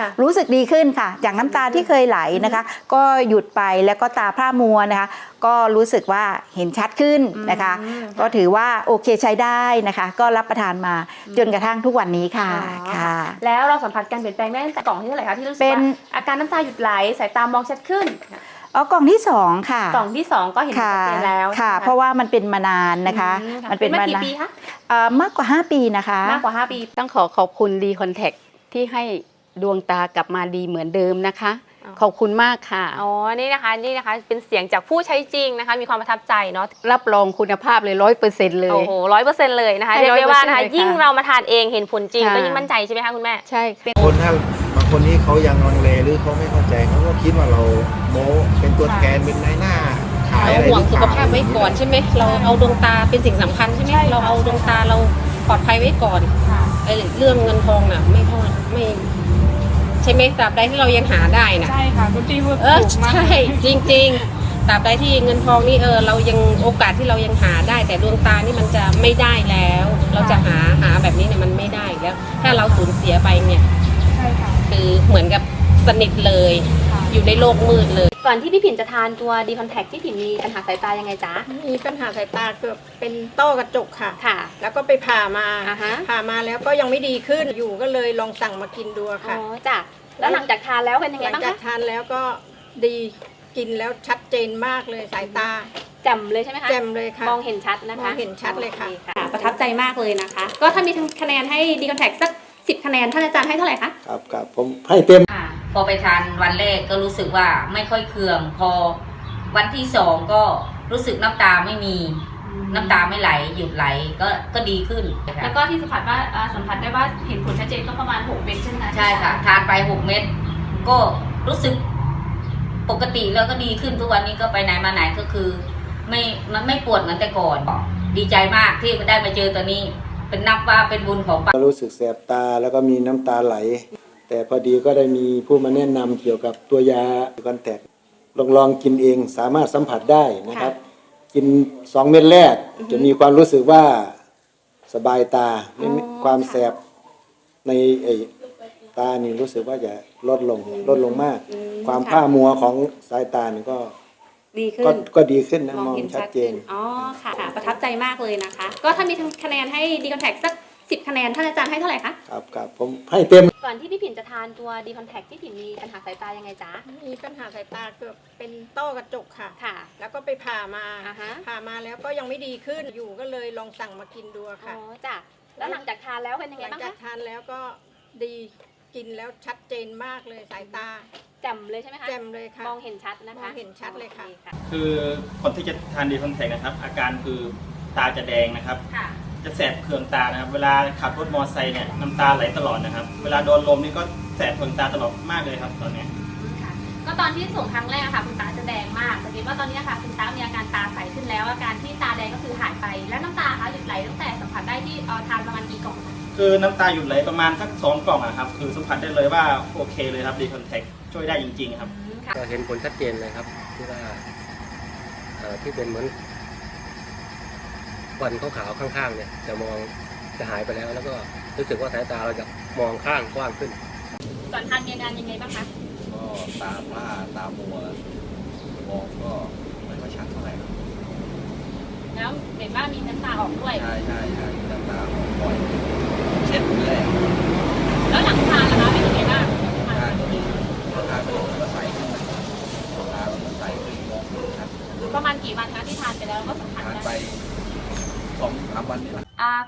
ค่ะรู้สึกดีขึ้นค่ะ จากน้ำตาที่เคยไหลนะคะ ก็หยุดไปแล้วก็ตาพร่ามัวนะคะ ก็รู้สึกว่าเห็นชัดขึ้นนะคะอืมก็ถือว่าโอเคใช้ได้นะคะ ก็รับประทานมาจนกระทั่งทุกวันนี้ค่ะอ๋อค่ะ แล้วเราสัมผัสการเปลี่ยนแปลงได้ตั้งแต่กล่องที่เท่าไหร่คะที่รู้สึกเป็นว่าอาการน้ำตาหยุดไหลสายตามองชัดขึ้นอ๋อกล่องที่สองค่ะ กล่องที่สองก็เห็นชัดค่ะเจนแล้วค่ะใช่ไหมเพราะว่ามันเป็นมานานนะคะอืค่ะมันเป็นมามากี่นานปีคะเอ่อมากกว่า 5 ปีนะคะ มากกว่า 5 ปี ต้องขอขอบคุณดีคอนแทคที่ให้ ดวงตากลับมาดีเหมือนเดิมนะคะ อ๋อ ขอบคุณมากค่ะ อ๋อ นี่นะคะ นี่นะคะ เป็นเสียงจากผู้ใช้จริงนะคะ มีความประทับใจเนาะ รับรองคุณภาพเลยร้อยเปอร์เซ็นต์เลยโอ้โหร้อยเปอร์เซ็นต์เลยนะคะ ให้เรียกได้ว่านะคะ 100%เลยค่ะยิ่งเรามาทานเองเห็นผลจริง ค่ะ ก็ยิ่งมั่นใจใช่ไหมคะคุณแม่ ใช่ค่ะ คนถ้าบางคนที่เขายังลังเลหรือเขาไม่เข้าใจเขาก็คิดว่าเราโม้เป็นตัวแทนเป็นนายหน้าขายเราอะไรห่วงรือสุเปขล่ภาพไว้ก่อนใช่ไหม เราเอาดวงตาเป็นสิ่งสำคัญใช่ไหม เราเอาดวงตาเราปลอดภัยไว้ก่อนไอ้เรื่องเงินทองน่ะไม่เท่าไม่ ใช่ไหมตราบใดที่เรายังหาได้น่ะใช่ค่ะคุณพี่พูดเออถูกมาก ใช่จริงๆตราบใดที่เงินทองนี่เออเรายังโอกาสที่เรายังหาได้ แต่ดวงตานี่มันจะไม่ได้แล้ว เราจะหาหาแบบนี้เนี่ยมันไม่ได้แล้ว ถ้าเราสูญเสียไปเนี่ย ใช่ค่ะ คือเหมือนกับสนิทเลย ค่ะ อยู่ในโลกมืดเลย ก่อนที่พี่ผินจะทานตัวดีคอนแทคที่ผินมีปัญหาสายตายังไงจ๊ะ มีปัญหาสายตาเกือบเป็นต้อกระจกค่ะ ค่ะ แล้วก็ไปผ่ามาอ่าฮะ ผ่ามาแล้วก็ยังไม่ดีขึ้นอยู่ก็เลยลองสั่งมากินดูอ๋ค่ะ อจ้ะแล้วหลังจากทานแล้วเป็นยังหไงลังบ้างจากคะทานแล้วก็ดีกินแล้วชัดเจนมากเลยสายตาแจ่มเลยใช่ไหมคะแจ่มเลยค่ะ มองเห็นชัดนะคะมองเห็นชัดเลยค่ะ โอประทับใจมากเลยนะคะ ก็ถ้ามีคะแนนให้ดีคอนแทคสักสิบคะแนนท่านอาจารย์ให้เท่าไหร่คะ ครับครับผมให้เต็มค่ะ พอไปทานวันแรกก็รู้สึกว่าไม่ค่อยเคือง พอวันที่สองก็รู้สึกน้ำตาไม่มีน้ำตาไม่ไหลหยุดไหลก็ก็ดีขึ้น แล้วก็ที่สัมผัสว่าเอ่อสัมผัสได้ว่าเห็นผลชัดเจนก็ประมาณ 6 เม็ดใช่ไหมคะใช่ค่ะ ทานไปหกเม็ดก็รู้สึกปกติแล้วก็ดีขึ้นทุกวันนี้ก็ไปไหนมาไหนก็คือ ไม่มันไม่ปวดเหมือนแต่ก่อน ดีใจมากที่ได้มาเจอตัวนี้ เป็นนับว่าเป็นบุญของป้ารู้สึกแสบตาแล้วก็มีน้ำตาไหล แต่พอดีก็ได้มีผู้มาแนะนำเกี่ยวกับตัวยาคอนแทคลองลองกินเองสามารถสัมผัสได้นะครับ กินสองเม็ดแรก จะมีความรู้สึกว่าสบายตาไม่มีความแสบในไอ้ตานี่รู้สึกว่าจะลดลงลดลงมาก ความผ้ามัวของสายตานี่ก็ดีขึ้ก็นก็ดีขึ้นนะมองมองเห็นชัชัดดเจขึ้นนอ๋อค่ะค่ะ ประทับใจมากเลยนะคะ ก็ถ้ามีคะแนนให้ดีคอนแทคสัก สิบคะแนนท่านอาจารย์ให้เท่าไหร่คะ ครับครับผมให้เต็ม ก่อนที่พี่ผินจะทานตัวดีคอนแทคที่ผินมีปัญหาสายตายังไงจ๊ะ มีปัญหาสายตาเกือบเป็นต้อกระจกค่ะ ค่ะ แล้วก็ไปผ่ามาอ่าฮะ ผ่ามาแล้วก็ยังไม่ดีขึ้นอยู่ก็เลยลองสั่งมากินดูอ๋ค่ะอจ้ะแล้วหลังจากทานแล้วเป็นยังหไงลังบ้างจากคะทานแล้วก็ดีกินแล้วชัดเจนมากเลยสายตาแจ่มเลยใช่ไหมคะแจ่มเลยค่ะ มองเห็นชัดนะคะมองเห็นชัดเลยค่ะ โอ คือคนที่จะทานดีคอนแทคนะครับ อาการคือตาจะแดงนะครับ ค่ะ จะแสบเคืองตานะครับ เวลาขับรถมอเตอร์ไซค์เนี่ยน้ำตาไหลตลอดนะครับ เวลาโดนลมนี่ก็แสบเคืองตาตลอดมากเลยครับ ตอนเนี้ยค่ะก็ตอนที่ส่งครั้งแรกอะค่ะคุณตาจะแดงมากสังเกตว่าตอนนี้อะค่ะคุณตามีอาการตาใสขึ้นแล้ว อาการที่ตาแดงก็คือหายไป แล้วน้ำตาคะหยุดไหลตั้งแต่สัมผัสได้ที่เอ่อทานประมาณกี่กล่องคะคือน้ำตาหยุดไหลประมาณสักสองกล่องอะครับ คือสัมผัสได้เลยว่าโอเคเลยครับดีคอนแทคช่วยได้จริงๆครับ อืมค่ะ ก็เห็นผลชัดเจนเลยครับ ที่ว่าเอ่อที่เป็นเหมือน ควันขาวๆข้างๆเนี่ยจะมองจะหายไปแล้ว แล้วก็รู้สึกว่าสายตาเราจะมองข้างกว้างขึ้น ก่อนทานมีอาการยังไงบ้างคะก็ตาผ้าตามัวมองก็ไม่ค่อยชัดเท่าไหร่ครับแล้วเห็นว่ามีน้ำตาออกด้วย ใช่ใช่ใช่ตาตาบ่อยเช็ดแรกแ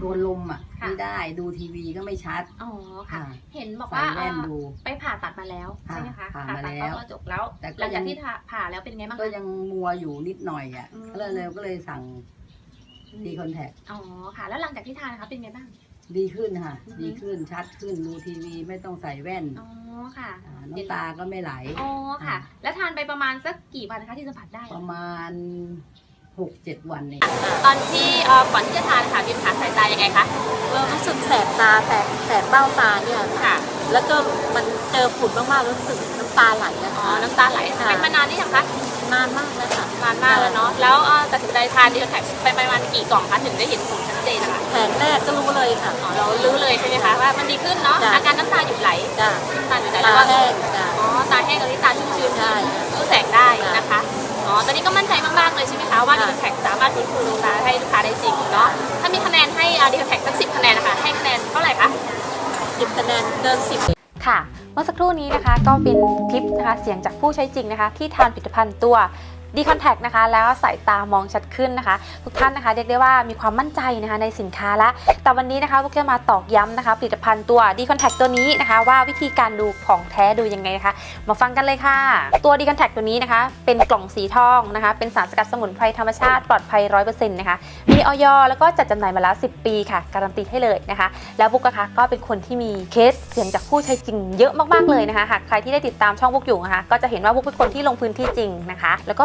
โดนลมอะค่ะ ไม่ได้ดูทีวีก็ไม่ชัดอ๋อค่ะค่ะเห็นบอกใส่ว่าแว่นเอ่อดู ไปผ่าตัดมาแล้วใช่ไหมคะผ่ามาตัดแล้วต้อกระจกแล้วแต่ก็หลังจากยังที่ผ่าผ่าแล้วเป็นไงบ้างก็คะ ยังมัวอยู่นิดหน่อยอะอืม ก็เลยเลยก็เลยสั่งดีคอนแทคอ๋อค่ะ แล้วหลังจากที่ทานนะคะเป็นไงบ้าง ดีขึ้นค่ะ อือฮึ ดีขึ้นชัดขึ้นดูทีวีไม่ต้องใส่แว่นอ๋อค่ะาน้ำตาก็ไม่ไหล อ๋อค่ะ แล้วทานไปประมาณสักกี่วันคะที่สัมผัสได้ประมาณ หกเจ็ดวันเองตอนที่เอ่อก่อนที่จะทานค่ะมีปัญหาสายตายังไงคะ เรารู้สึกแสบตาแสบแสบเบ้าตาเนี่ยค่ะ แล้วก็มันเจอฝุ่นมากๆรู้สึกน้ำตาไหลอะอ๋อค่ะน้ำตาไหลค่ะ เป็นมานานหรือยังคะนานมากเลยค่ะนานมากแล้วเนาะ แล้วเอ่อตัดสินใจทานดีคอนแทคไปประมาณกี่กล่องคะถึงได้เห็นผลชัดเจนนะคะแผงแรกก็รู้เลยค่ะ อ๋อ เรารู้เลยใช่ไหมคะว่ามันดีขึ้นเนาะ จ้ะ อาการน้ำตาหยุดไหล จ้ะน้ำตาหยุดไหลตาแล้วก็แห้งจ้ะ อ๋อ ตาแห้งกับที่ตาชุ่มชื้นใช่รู้แสงได้จ้ะนะคะ อ๋อตอนนี้ก็มั่นใจมากๆเลยใช่ไหมคะว่าดีคอนแทคสามารถฟื้นฟูดวงตาให้ลูกค้าได้จริงเนาะถ้ามีคะแนนให้ดีคอนแทคสักสิบคะแนนนะคะให้คะแนนเท่าไหร่คะสิบคะแนนเกินสิบค่ะ เมื่อสักครู่นี้นะคะก็เป็นคลิปนะคะเสียงจากผู้ใช้จริงนะคะ ที่ทานผลิตภัณฑ์ตัว ดีคอนแทคนะคะ แล้วสายตามองชัดขึ้นนะคะ ทุกท่านนะคะเรียกได้ว่ามีความมั่นใจนะคะในสินค้าละแต่วันนี้นะคะพวกจะมาตอกย้ำนะคะ ผลิตภัณฑ์ตัวดีคอนแทคตัวนี้นะคะ ว่าวิธีการดูของแท้ดูยังไงนะคะ มาฟังกันเลยค่ะ ตัวดีคอนแทคตัวนี้นะคะ เป็นกล่องสีทองนะคะ เป็นสารสกัดสมุนไพรธรรมชาติปลอดภัย100%นะคะมีออยแล้วก็จัดจำหน่ายมาแล้ว 10 ปีค่ะ การันตีให้เลยนะคะ แล้วบุ๊กนะคะก็เป็นคนที่มีเคสเสียงจากผู้ใช้จริงเยอะมากๆเลยนะคะหากใครที่ได้ติดตามช่องบุ๊กอยู่นะคะก็จะเห็นว่าบุ๊กเป็นคนที่ลงพื้นที่จริงนะคะ แล้วก็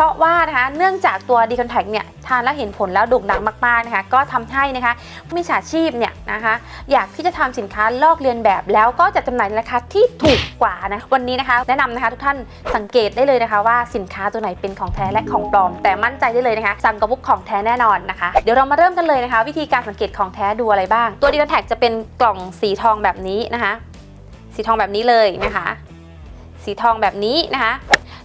ราะว่านะคะเนื่องจากตัวดีคอนแทคเนี่ยทานแล้วเห็นผลแล้วโด่งดังมากๆนะคะก็ทำให้นะคะมิจฉาชีพเนี่ยนะคะอยากที่จะทำสินค้าลอกเลียนแบบแล้วก็จะจำหน่ายในราคาที่ถูกกว่านะวันนี้นะคะ แนะนำนะคะทุกท่านสังเกตได้เลยนะคะ ว่าสินค้าตัวไหนเป็นของแท้และของปลอม แต่มั่นใจได้เลยนะคะสั่งกับบุกของแท้แน่นอนนะคะ เดี๋ยวเรามาเริ่มกันเลยนะคะ วิธีการสังเกตของแท้ดูอะไรบ้าง ตัวดีคอนแทคจะเป็นกล่องสีทองแบบนี้นะคะ สีทองแบบนี้เลยนะคะ สีทองแบบนี้นะคะ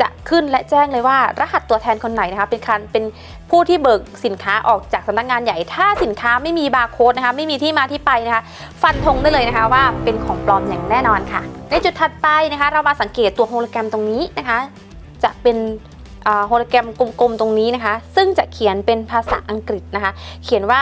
จะขึ้นและแจ้งเลยว่า รหัสตัวแทนคนไหนนะคะเป็นคันเป็นผู้ที่เบิกสินค้าออกจากสำนักงานใหญ่ ถ้าสินค้าไม่มีบาร์โค้ดนะคะไม่มีที่มาที่ไปนะคะ ฟันธงได้เลยนะคะว่าเป็นของปลอมอย่างแน่นอนค่ะ ในจุดถัดไปนะคะ เรามาสังเกตตัวโฮโลแกรมตรงนี้นะคะ จะเป็นโฮโลแกรมกลมๆตรงนี้นะคะ ซึ่งจะเขียนเป็นภาษาอังกฤษนะคะ เขียนว่า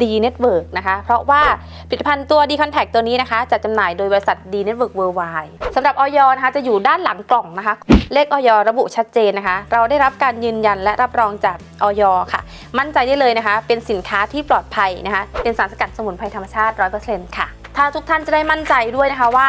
D Network นะคะ เพราะว่าผลิตภัณฑ์ตัว D Contact ตัวนี้นะคะจะจำหน่ายโดยบริษัท D Network Worldwide สำหรับออยนะคะจะอยู่ด้านหลังกล่องนะคะ เลขออยระบุชัดเจนนะคะ เราได้รับการยืนยันและรับรองจากออยค่ะ มั่นใจได้เลยนะคะ เป็นสินค้าที่ปลอดภัยนะคะ เป็นสารสกัดสมุนไพรธรรมชาติ 100%ค่ะถ้าทุกท่านจะได้มั่นใจด้วยนะคะว่า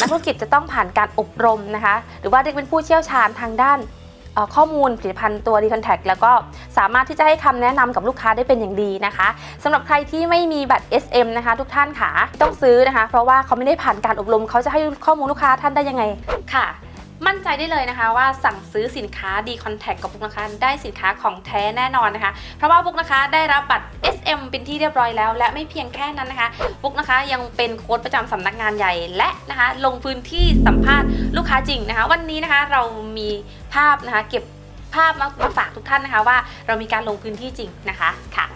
นักธุรกิจจะต้องผ่านการอบรมนะคะ หรือว่าเรียกเป็นผู้เชี่ยวชาญทางด้านข้อมูลผลิตภัณฑ์ตัวดีคอนแทคแล้วก็สามารถที่จะให้คำแนะนำกับลูกค้าได้เป็นอย่างดีนะคะสำหรับใครที่ไม่มีบัตร SM นะคะ ทุกท่านค่ะต้องซื้อนะคะ เพราะว่าเขาไม่ได้ผ่านการอบรมเขาจะให้ข้อมูลลูกค้าท่านได้ยังไงค่ะ มั่นใจได้เลยนะคะว่าสั่งซื้อสินค้าดีคอนแทคกับบุ๊กนะคะ ได้สินค้าของแท้แน่นอนนะคะ เพราะว่าบุ๊กนะคะได้รับบัตร SM เป็นที่เรียบร้อยแล้ว และไม่เพียงแค่นั้นนะคะบุ๊กนะคะยังเป็นโค้ดประจำสำนักงานใหญ่และนะคะ ลงพื้นที่สัมภาษณ์ลูกค้าจริงนะคะ วันนี้นะคะเรามีภาพนะคะ เก็บภาพมามาฝากทุกท่านนะคะ ว่าเรามีการลงพื้นที่จริงนะคะค่ะ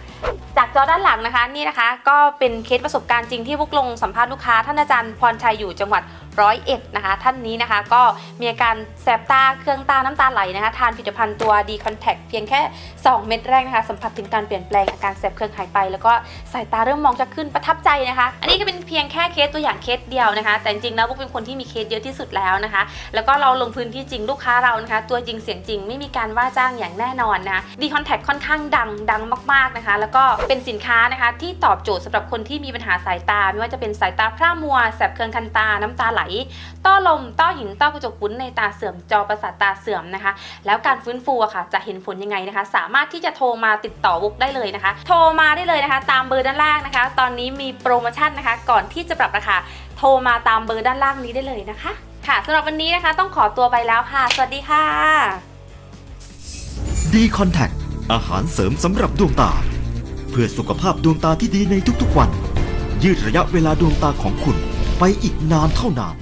จากจอด้านหลังนะคะนี่นะคะ ก็เป็นเคสประสบการณ์จริงที่พวกลงสัมภาษณ์ลูกค้าท่านอาจารย์พรชัยอยู่จังหวัด ร้อยเอ็ดนะคะท่านนี้นะคะก็มีอาการแสบตาเครื่องตาน้ำตาไหลนะคะทานผลิตภัณฑ์ตัวดีคอนแทคเพียงแค่ 2 เม็ดแรกนะคะสัมผัสถึงการเปลี่ยนแปลงอาการแสบเครื่องหายไป แล้วก็สายตาเริ่มมองจะขึ้นประทับใจนะคะ อันนี้ก็เป็นเพียงแค่เคสตัวอย่างเคสเดียวนะคะ แต่จริงๆแล้วพวกเป็นคนที่มีเคสเยอะที่สุดแล้วนะคะ แล้วก็เราลงพื้นที่จริงลูกค้าเรานะคะ ตัวจริงเสียงจริงไม่มีการว่าจ้างอย่างแน่นอนนะดีคอนแทคค่อนข้างดังดังมากๆนะคะ แล้วก็เป็นสินค้านะคะที่ตอบโจทย์สำหรับคนที่มีปัญหาสายตา ไม่ว่าจะเป็นสายตาพร่ามัวแสบเคืองคันตาน้ำตาไหลต้อลม ต้อหิน ต้อกระจกปุ้นในตาเสื่อม จอประสาทตาเสื่อมนะคะ แล้วการฟื้นฟูอะค่ะ จะเห็นผลยังไงนะคะ สามารถที่จะโทรมาติดต่อวุกได้เลยนะคะ โทรมาได้เลยนะคะ ตามเบอร์ด้านล่างนะคะ ตอนนี้มีโปรโมชั่นนะคะ ก่อนที่จะปรับราคา โทรมาตามเบอร์ด้านล่างนี้ได้เลยนะคะ ค่ะสำหรับวันนี้นะคะ ต้องขอตัวไปแล้วค่ะ สวัสดีค่ะดีคอนแทคอาหารเสริมสำหรับดวงตา เพื่อสุขภาพดวงตาที่ดีในทุกๆวัน ยืดระยะเวลาดวงตาของคุณ อีกนานเท่านาน